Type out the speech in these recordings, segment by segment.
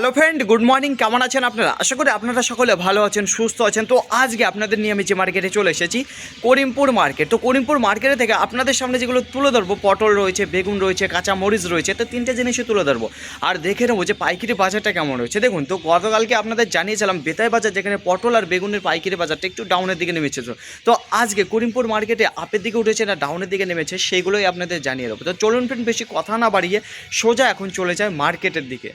Hello friend good morning কেমন আছেন আপনারা? আশা করি আপনারা সকলে ভালো আছেন, সুস্থ আছেন। তো আজকে আপনাদের নিয়ে আমি যে মার্কেটে চলে এসেছি, করিমপুর মার্কেট তো করিমপুর মার্কেটে থেকে আপনাদের সামনে যেগুলো তুলে ধরবো, পটল রয়েছে, বেগুন রয়েছে কাঁচা মরিচ রয়েছে, তো তিনটে জিনিসই তুলে ধরবো। আর দেখে নেব যে পাইকারি বাজারটা কেমন রয়েছে। দেখুন, তো গতকালকে আপনাদের জানিয়েছিলাম, বেতাই বাজার যেখানে পটল আর বেগুনের পাইকারি বাজারটা একটু ডাউনের দিকে নেমেছে। তো আজকে করিমপুর মার্কেটে আপের দিকে উঠেছে না ডাউনের দিকে নেমেছে সেগুলোই আপনাদের জানিয়ে দেবো। তো চলুন ফ্রেন্ড বেশি কথা না বাড়িয়ে সোজা এখন চলে যায় মার্কেটের দিকে।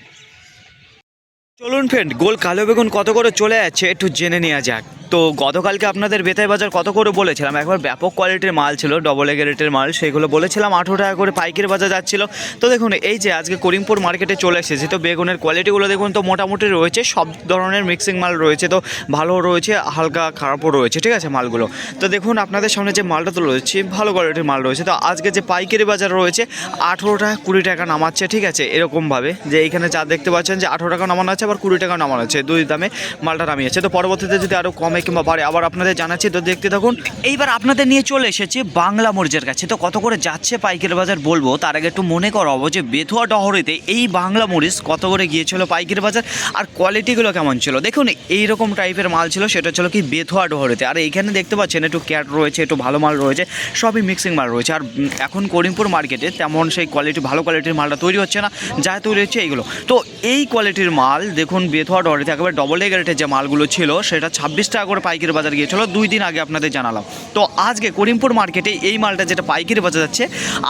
চলুন ফ্রেন্ড গোল কালো বেগুন কত করে চলে যাচ্ছে একটু জেনে নেওয়া যাক। তো গতকালকে আপনাদের বেতাই বাজার কত করে বলেছিলাম? একবার ব্যাপক কোয়ালিটির মাল ছিল ডবল এগারেটের মাল, সেগুলো বলেছিলাম, আঠেরো টাকা করে পাইকারি বাজার যাচ্ছিল। তো দেখুন, এই যে আজকে করিমপুর মার্কেটে চলে এসেছে, তো বেগুনের কোয়ালিটিগুলো দেখুন তো মোটামুটি রয়েছে, সব ধরনের মিক্সিং মাল রয়েছে তো ভালো রয়েছে, হালকা খারাপও রয়েছে, ঠিক আছে মালগুলো? তো দেখুন, আপনাদের সামনে যে মালটা তো রয়েছে ভালো কোয়ালিটির মাল রয়েছে। তো আজকে যে পাইকারি বাজার রয়েছে, আঠেরো টাকা কুড়ি টাকা নামাচ্ছে, ঠিক আছে, এরকমভাবে। যে এইখানে যা দেখতে পাচ্ছেন যে আঠেরো টাকা নামানো আছে, আবার কুড়ি টাকা নামানো আছে দুই দামে মালটা নামিয়েছে। তো পরবর্তীতে যদি আরও কমে কিংবা বাড়ে, আবার আপনাদের জানাচ্ছি, তো দেখতে থাকুন। এইবার আপনাদের নিয়ে চলে এসেছি বাংলা মরিচের কাছে। তো কত করে যাচ্ছে পাইকারি বাজার বলব, তার আগে একটু মনে করাবো যে বেথুয়া ডহরিতে এই বাংলা মরিচ কত করে গিয়েছিল পাইকারি বাজার, আর কোয়ালিটিগুলো কেমন ছিল? দেখুন, এইরকম টাইপের মাল ছিল, সেটা ছিল কি বেথুয়া ডহরিতে। আর এইখানে দেখতে পাচ্ছেন, একটু ক্যাট রয়েছে, একটু ভালো মাল রয়েছে, সবই মিক্সিং মাল রয়েছে। আর এখন করিমপুর মার্কেটে তেমন সেই কোয়ালিটি ভালো কোয়ালিটির মালটা তৈরি হচ্ছে না, যা তৈরি হচ্ছে এইগুলো। তো এই কোয়ালিটির মাল, দেখুন, বেথুয়া ডহরিতে একেবারে ডবল এগারেটের যে মালগুলো ছিল, সেটা ছাব্বিশ টাকা করে পাইকারি বাজার গিয়েছিল, দুই দিন আগে আপনাদের জানালাম। তো আজকে করিমপুর মার্কেটে এই মালটা যেটা পাইকারি বাজার যাচ্ছে,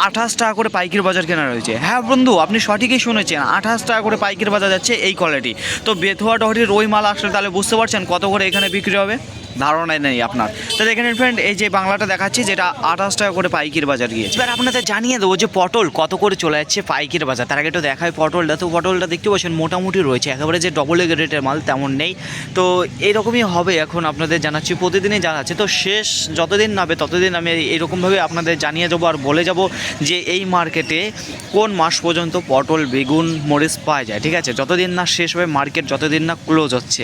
আঠাশ টাকা করে পাইকারি বাজার কেনা রয়েছে। হ্যাঁ বন্ধু, আপনি সঠিকই শুনেছেন, আঠাশ টাকা করে পাইকারি বাজার যাচ্ছে এই কোয়ালিটি তো বেথুয়া ডহরির ওই মাল আসলে তাহলে বুঝতে পারছেন কত করে এখানে বিক্রি হবে? ধারণাই নেই আপনার। তো দেখেন ফ্রেন্ড এই যে বাংলাটা দেখাচ্ছি, যেটা আঠাশ টাকা করে পাইকির বাজার গিয়েছে। এবার আপনাদের জানিয়ে দেবো যে পটল কত করে চলে যাচ্ছে পাইকির বাজার। তার আগে একটু দেখায় পটলটা। তো পটলটা দেখতে পাচ্ছেন মোটামুটি রয়েছে, একেবারে যে ডবল রেটের মাল তেমন নেই। তো এইরকমই হবে এখন আপনাদের জানাচ্ছি, প্রতিদিনই জানাচ্ছি। তো শেষ যতদিন নাবে ততদিন আমি এরকমভাবে আপনাদের জানিয়ে যাব আর বলে যাব যে এই মার্কেটে কোন মাস পর্যন্ত পটল, বেগুন, মরিচ পাওয়া যায়। ঠিক আছে? যতদিন না শেষ হবে, মার্কেট যতদিন না ক্লোজ হচ্ছে।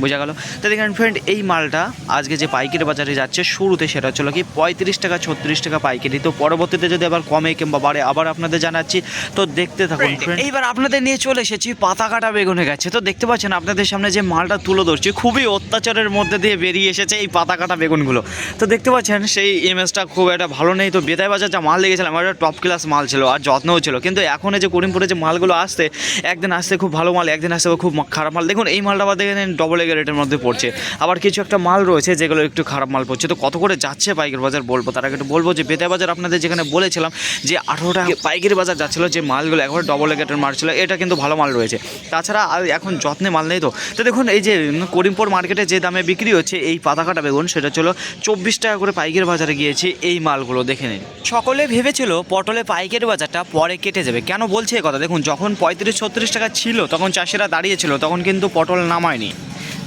বোঝা গেল। তো দেখেন ফ্রেন্ড এই মালটা আজকে যে পাইকারি বাজারে যাচ্ছে শুরুতে সেটা হচ্ছিল কি পঁয়ত্রিশ টাকা ছত্রিশ টাকা পাইকারি। তো পরবর্তীতে যদি আবার কমে কিংবা বাড়ে আবার আপনাদের জানাচ্ছি। তো দেখতে থাকুন friend। এইবার আপনাদের নিয়ে চলে এসেছি পাতা কাটা বেগুনে গেছে। তো দেখতে পাচ্ছেন আপনাদের সামনে যে মালটা তুলে ধরছি খুবই অত্যাচারের মধ্যে দিয়ে বেরিয়ে এসেছে এই পাতা কাটা বেগুনগুলো। তো দেখতে পাচ্ছেন সেই ইমেজটা খুব একটা ভালো নেই। তো বেতাই বাজার যা মাল লেগেছিলাম একটা টপ ক্লাস মাল ছিল আর যত্নও ছিল। কিন্তু এখন এই যে করিমপুরে যে মালগুলো আসতে একদিন আসতে খুব ভালো মাল একদিন আসতে খুব খারাপ মাল। দেখুন এই মালটা আবার দেখেন ডবল এগের রেটের মধ্যে পড়ছে। আবার কিছু একটা মাল রয়েছে যেগুলো একটু খারাপ মাল পড়ছে। তো কত করে যাচ্ছে পাইকারি বাজার বলব? তার আগে একটু বলব যে বেতাই বাজার আপনাদের যেখানে বলেছিলাম যে আঠেরো টাকা পাইকারি বাজার যাচ্ছিল, যে মালগুলো একবার ডবল এগেটের মাল ছিল, এটা কিন্তু ভালো মাল রয়েছে। তাছাড়া এখন যত্নে মাল নেই তো। তো দেখুন, এই যে করিমপুর মার্কেটে যে দামে বিক্রি হচ্ছে, এই পাতা কাটা বেগুন, সেটা ছিল চব্বিশ টাকা করে পাইকারি বাজারে গিয়েছে এই মালগুলো, দেখে নিন। সকলে ভেবেছিল পটলে পাইকারি বাজারটা পরে কেটে যাবে। কেন বলছে কথা? দেখুন, যখন পঁয়ত্রিশ ছত্রিশ টাকা ছিল, তখন চাষিরা দাঁড়িয়েছিল, তখন কিন্তু পটল নামায়নি।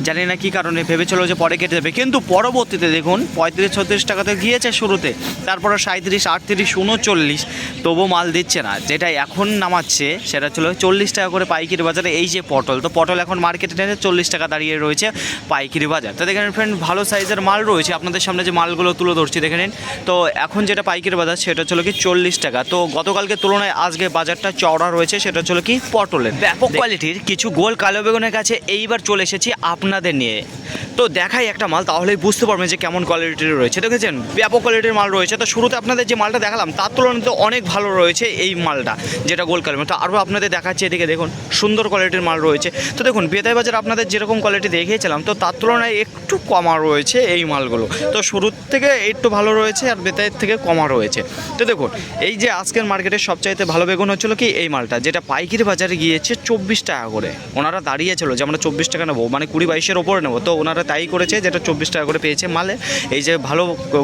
জানি না কী কারণে ভেবেছিল যে পরে কেটে যাবে কিন্তু পরবর্তীতে দেখুন পঁয়ত্রিশ ছত্রিশ টাকাতে গিয়েছে শুরুতে। তারপরে সাঁত্রিশ আটত্রিশ উনচল্লিশ। তবু মাল দিচ্ছে না। যেটা এখন নামাচ্ছে সেটা ছিল চল্লিশ টাকা করে পাইকারি বাজারে এই যে পটল। তো পটল এখন মার্কেটে নেমে চল্লিশ টাকা দাঁড়িয়ে রয়েছে পাইকারি বাজার। তো দেখেন ফ্রেন্ড ভালো সাইজের মাল রয়েছে। আপনাদের সামনে যে মালগুলো তুলে ধরছি দেখে নিন। তো এখন যেটা পাইকারি বাজার সেটা ছিল কি চল্লিশ টাকা। তো গতকালকে তুলনায় আজকে বাজারটা চওড়া রয়েছে সেটা ছিল কি পটলের। ব্যাপক কোয়ালিটির কিছু গোল কালো বেগুনের কাছে এইবার চলে এসেছি আপনাদের নিয়ে তো দেখাই একটা মাল, তাহলেই বুঝতে পারবেন যে কেমন কোয়ালিটির রয়েছে। দেখেছেন? ব্যাপক কোয়ালিটির মাল রয়েছে। তো শুরুতে আপনাদের যে মালটা দেখালাম, তার তুলনায় তো অনেক ভালো রয়েছে এই মালটা, যেটা গোল কালো তো আরও আপনাদের দেখাচ্ছি এদিকে, দেখুন, সুন্দর কোয়ালিটির মাল রয়েছে। তো দেখুন বেতাই বাজার আপনাদের যেরকম কোয়ালিটি দেখিয়েছিলাম, তো তার তুলনায় একটু কমা রয়েছে এই মালগুলো। তো শুরুর থেকে একটু ভালো রয়েছে আর বেতাইয়ের থেকে কমা রয়েছে। তো দেখুন, এই যে আজকের মার্কেটের সবচাইতে ভালো বেগুন হচ্ছিল কি? এই মালটা, যেটা পাইকারি বাজারে গিয়েছে চব্বিশ টাকা করে। ওনারা দাঁড়িয়েছিল যে আমরা চব্বিশ টাকা নেব মানে কুড়ি বাইশের ওপরে নেব। তো ওনারা তাই করেছে, যেটা চব্বিশ টাকা করে পেয়েছে মালে। এই যে ভালো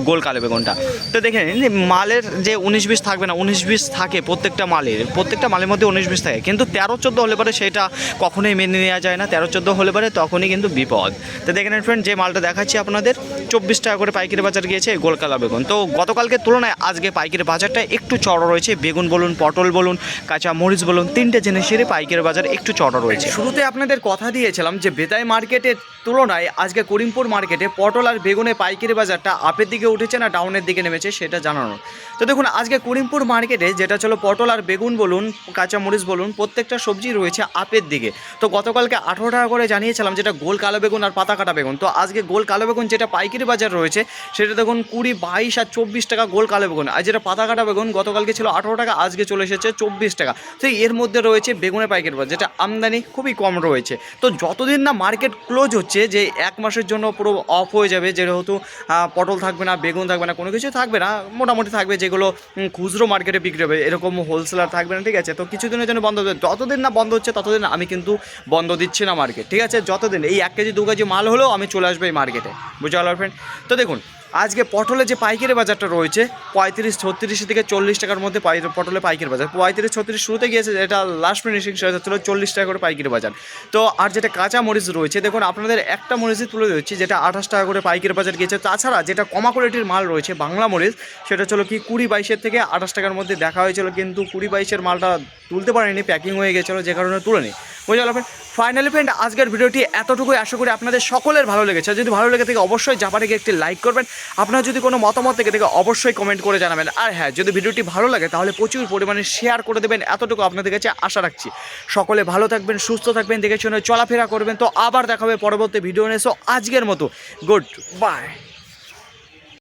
গোল কালো বেগুনটা। তো দেখে নিন মালের যে উনিশ বিশ থাকবে না, উনিশ বিশ থাকে প্রত্যেকটা মালের প্রত্যেকটা মালের মধ্যে উনিশ বিশ থাকে। কিন্তু তেরো চোদ্দ হলে পরে সেটা কখনোই মেনে নেওয়া যায় না। তেরো চোদ্দ হলে পরে তখনই কিন্তু বিপদ। তো দেখে নিন ফ্রেন্ড যে মালটা দেখাচ্ছি আপনাদের, চব্বিশ টাকা করে পাইকারি বাজার গিয়েছে গোল কালো বেগুন। তো গতকালকে তুলনায় আজকে পাইকারি বাজারটা একটু চড়া রয়েছে। বেগুন বলুন, পটল বলুন, কাঁচা মরিচ বলুন, তিনটে জিনিসেরই পাইকারি বাজার একটু চড়া রয়েছে। শুরুতে আপনাদের কথা দিয়েছিলাম যে বেতাই মার্কেটের তুলনায় আজকে করিমপুর মার্কেটে পটল আর বেগুনের পাইকারি বাজারটা আপের দিকে উঠেছে না ডাউনের দিকে নেমেছে সেটা জানানো। তো দেখুন, আজকে করিমপুর মার্কেটে যেটা ছিল পটল আর বেগুন বলুন, কাঁচামরিচ বলুন, প্রত্যেকটা সবজি রয়েছে আপের দিকে। তো গতকালকে আঠেরো টাকা করে জানিয়েছিলাম যেটা গোল কালো বেগুন আর পাতা কাটা বেগুন। তো আজকে গোল কালো বেগুন যেটা পাইকারি বাজার রয়েছে, সেটা দেখুন কুড়ি, বাইশ আর চব্বিশ টাকা গোল কালো বেগুন। আর যেটা পাতা কাটা বেগুন গতকালকে ছিল আঠেরো টাকা, আজকে চলে এসেছে চব্বিশ টাকা। তো এর মধ্যে রয়েছে বেগুনের পাইকারি বাজার, যেটা আমদানি খুবই কম রয়েছে। তো যতদিন না মার্কেট ক্লোজ হচ্ছে, যে এক মাসের জন্য পুরো অফ হয়ে যাবে, যেহেতু পটল থাকবে না, বেগুন থাকবে না, কোনো কিছু থাকবে না, মোটামুটি থাকবে যেগুলো খুচরো মার্কেটে বিক্রি হবে, এরকম হোলসেলার থাকবে না, ঠিক আছে? তো কিছুদিনের জন্য বন্ধ হবে যতদিন না বন্ধ হচ্ছে, ততদিন আমি কিন্তু বন্ধ দিচ্ছি না মার্কেট ঠিক আছে? যতদিন, এই এক কেজি দু কেজি মাল হলেও আমি চলে আসব এই মার্কেটে বুঝতে পারল ফ্রেন্ড তো দেখুন আজকে পটলে যে পাইকারি বাজারটা রয়েছে, পঁয়ত্রিশ ছত্রিশ থেকে চল্লিশ টাকার মধ্যে পাই পটলের পাইকারি বাজার। পঁয়ত্রিশ, ছত্রিশ শুরুতে গিয়েছে, এটা লাস্ট ফিনিশিং সেটা হচ্ছিল চল্লিশ টাকা করে পাইকারি বাজার। তো, আর যেটা কাঁচা মরিচ রয়েছে, দেখুন আপনাদের একটা মরিচই তুলে দিচ্ছি, যেটা আঠাশ টাকা করে পাইকারি বাজার গিয়েছে। তাছাড়া যেটা কমা কোয়ালিটির মাল রয়েছে, বাংলা মরিচ, সেটা ছিল কি কুড়ি বাইশের থেকে আঠাশ টাকার মধ্যে দেখা হয়েছিল, কিন্তু কুড়ি বাইশের মালটা তুলতে পারেনি প্যাকিং হয়ে গেছিল, যে কারণে তুলে নি বুঝে গেল ফাইনালি ফ্রেন্ড আজকের ভিডিওটি এতটুকুই। আশা করি আপনাদের সকলের ভালো লেগেছে। যদি ভালো লেগে থাকে, অবশ্যই জাপানিকে একটি লাইক করবেন। আপনার যদি কোনো মতামত থেকে থাকে, অবশ্যই কমেন্ট করে জানাবেন। আর হ্যাঁ যদি ভিডিওটি ভালো লাগে, তাহলে প্রচুর পরিমাণে শেয়ার করে দেবেন। এতটুকু আপনাদের কাছে আশা রাখছি। সকলে ভালো থাকবেন, সুস্থ থাকবেন, দেখে শুনে চলাফেরা করবেন। তো আবার দেখা হবে পরবর্তী ভিডিও নিয়ে। আজকের মতো গুড বাই